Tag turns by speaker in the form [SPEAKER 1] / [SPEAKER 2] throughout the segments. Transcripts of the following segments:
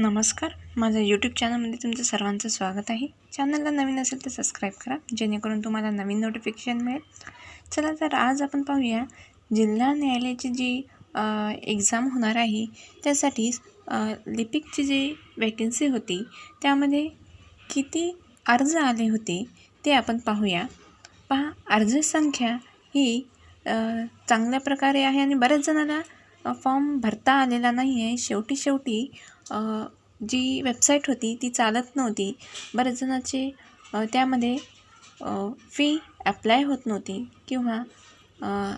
[SPEAKER 1] नमस्कार. माझ्या यूट्यूब चॅनलमध्ये तुमचं सर्वांचं स्वागत आहे. चॅनलला नवीन असेल तर सबस्क्राईब करा. जेणेकरून तुम्हाला नवीन नोटिफिकेशन मिळेल. चला तर आज आपण पाहूया जिल्हा न्यायालयाची जी एक्झाम होणार आहे त्यासाठी लिपिकची जी वॅकन्सी होती त्यामध्ये किती अर्ज आले होते ते आपण पाहूया. पहा अर्ज संख्या ही चांगल्या प्रकारे आहे आणि बऱ्याच जणांना फॉर्म भरता आलेला नाही आहे शेवटी शेवटी जी वेबसाईट होती ती चालत नव्हती. बऱ्याच जणाचे त्यामध्ये फी ॲप्लाय होत नव्हती किंवा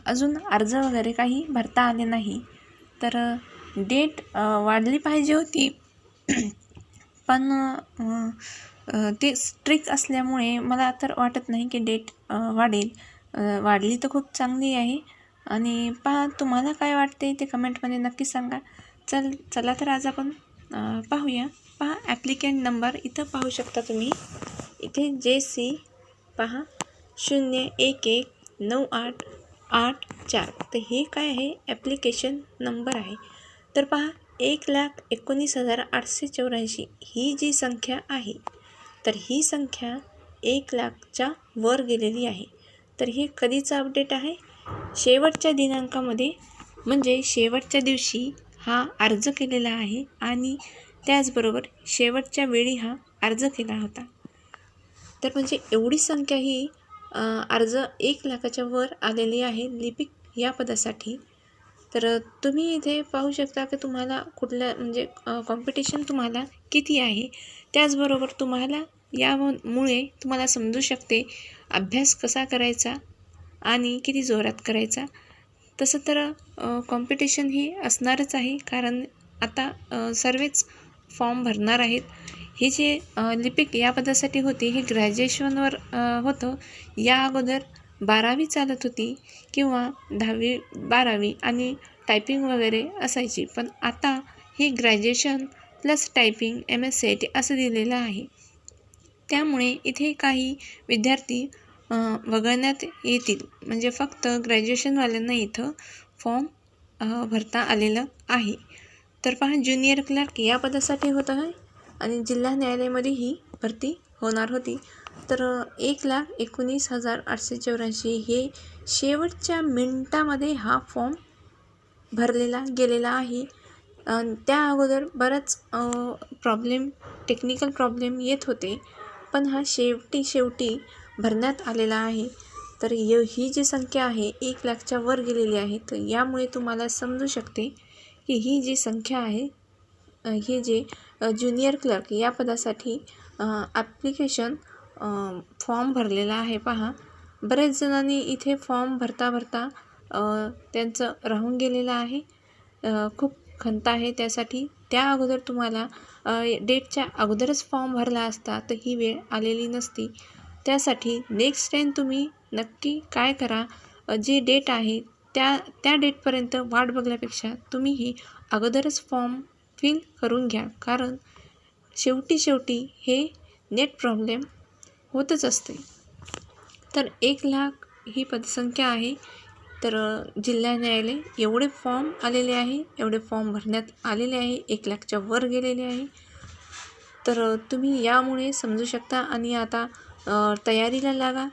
[SPEAKER 1] अजून अर्ज वगैरे काही भरता आले नाही. तर डेट वाढली पाहिजे होती. पण ते स्ट्रिक असल्यामुळे मला तर वाटत नाही की डेट वाढेल. वाढली तर खूप चांगली आहे. आणि पहा तुम्हाला काय वाटते ते कमेंटमध्ये नक्की सांगा. चल चला तर आज आपण पाहूया. पहा ॲप्लिकेंट नंबर इथं पाहू शकता तुम्ही. इथे जे सी पहा शून्य एक एक नऊ आठ आठ चार. तर हे काय आहे? ॲप्लिकेशन नंबर आहे. तर पहा एक लाख एकोणीस हजार आठशे चौऱ्याऐंशी ही जी संख्या आहे तर ही संख्या एक लाखच्या वर गेलेली आहे. तर हे कधीचं अपडेट आहे? शेवटच्या दिनांकामध्ये म्हणजे शेवटच्या दिवशी हा अर्ज केलेला आहे आणि त्याचबरोबर शेवटच्या वेळी हा अर्ज केला होता. तर म्हणजे एवढी संख्या ही अर्ज एक लाखाच्या वर आलेली आहे लिपिक या पदासाठी. तर तुम्ही इथे पाहू शकता की तुम्हाला कुठल्या म्हणजे कॉम्पिटिशन तुम्हाला किती आहे. त्याचबरोबर तुम्हाला यामुळे तुम्हाला समजू शकते अभ्यास कसा करायचा आणि किती जोरात करायचा. तसं तर कॉम्पिटिशन ही असणारच आहे. कारण आता सर्वच फॉर्म भरणार आहेत. हे जे लिपिक या पदासाठी होती हे ग्रॅज्युएशनवर होतं. या अगोदर बारावी चालत होती किंवा दहावी बारावी आणि टायपिंग वगैरे असायची. पण आता हे graduation plus typing M S C I T असं दिलेलं आहे. त्यामुळे इथे काही विद्यार्थी वगळण्यात येतील. म्हणजे फक्त ग्रॅज्युएशनवाल्यांना इथं फॉर्म भरता आलेलं आहे. तर पहा ज्युनियर क्लर्क या पदासाठी होत आहे आणि जिल्हा न्यायालयामध्ये ही भरती होणार होती. तर एक लाख एकोणीस हजार आठशे चौऱ्याऐंशी हे शेवटच्या मिनटामध्ये हा फॉर्म भरलेला गेलेला आहे. त्या अगोदर बराच प्रॉब्लेम टेक्निकल प्रॉब्लेम येत होते. पण हा शेवटी शेवटी भरण्यात आलेला आहे. तर य ही जी संख्या आहे एक लाखच्या वर गेलेली आहे. तर यामुळे तुम्हाला समजू शकते की ही जी संख्या आहे हे जे ज्युनियर क्लर्क या पदासाठी ॲप्लिकेशन फॉर्म भरलेला आहे पहा. बरेच जणांनी इथे फॉर्म भरता भरता त्यांचं राहून गेलेलं आहे. खूप खंत आहे त्यासाठी. त्या अगोदर तुम्हाला डेटच्या अगोदरच फॉर्म भरला असता तर ही वेळ आलेली नसती. त्यासाठी नेक्स्ट टाईम तुम्ही नक्की काय करा जी डेट आहे त्या त्या डेटपर्यंत वाट बघण्यापेक्षा तुम्ही ही अगोदरच फॉर्म फिल करून घ्या. कारण शेवटी शेवटी हे नेट प्रॉब्लेम होतच असते. तर एक लाख ही पदसंख्या आहे. तर जिल्हा न्यायालय एवढे फॉर्म आलेले आहे एवढे फॉर्म भरण्यात आलेले आहे एक लाखच्या वर गेलेले आहे. तर तुम्ही यामुळे समजू शकता आणि आता तयारीला लागा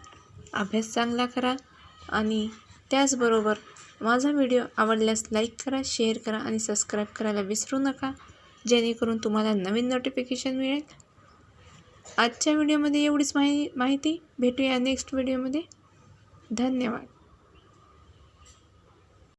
[SPEAKER 1] अभ्यास चांगला करा आणि त्याचबरोबर माझा व्हिडिओ आवडल्यास लाईक करा शेअर करा आणि सबस्क्राईब करायला विसरू नका. जेणेकरून तुम्हाला नवीन नोटिफिकेशन मिळेल. आजच्या व्हिडिओमध्ये एवढीच माहि माहिती. भेटूया नेक्स्ट व्हिडिओमध्ये. धन्यवाद.